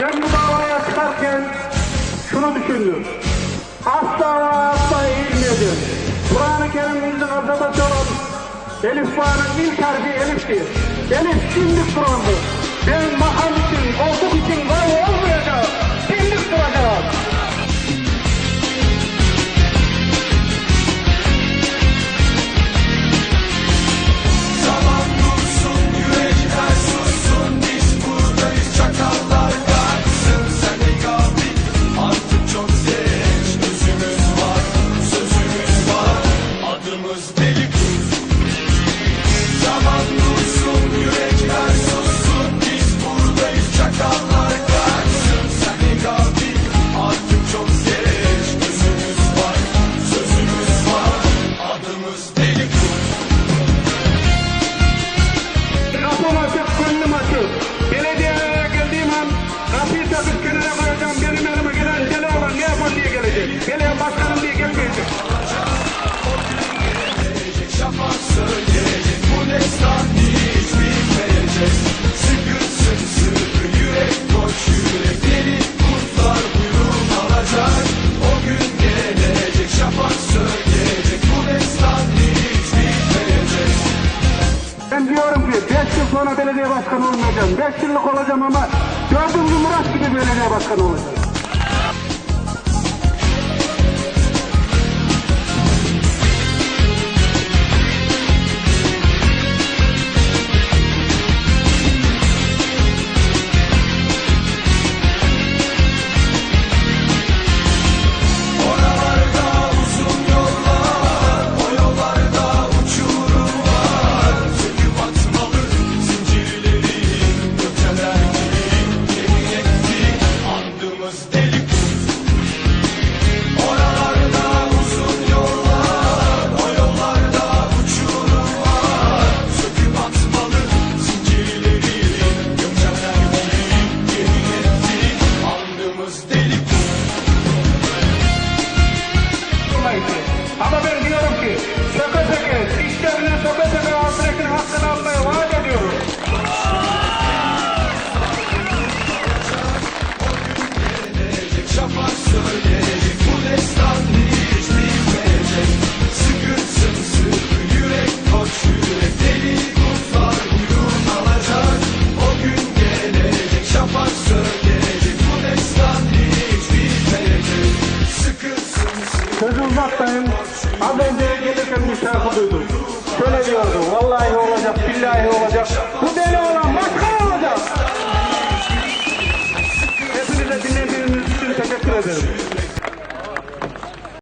Ben bu davaya çıkarken şunu düşündüm. Asla asla eğilmedim. Kur'an-ı Kerim'imizin azamet olan Elif Bağ'ın ilk harfi Elif'tir. Elif şimdi Kur'an'dır. Ben makam için, koltuk için var. sonra belediye başkanı olmayacağım. Beş yıllık olacağım ama dördüncü Murat gibi belediye başkanı olacağım. göz Esat'tayım. Az önce gelirken bir şarkı duydum. Şöyle diyordu. Vallahi olacak, billahi olacak. Bu deli olan başkan olacak. Hepinize dinlediğiniz için teşekkür ederim.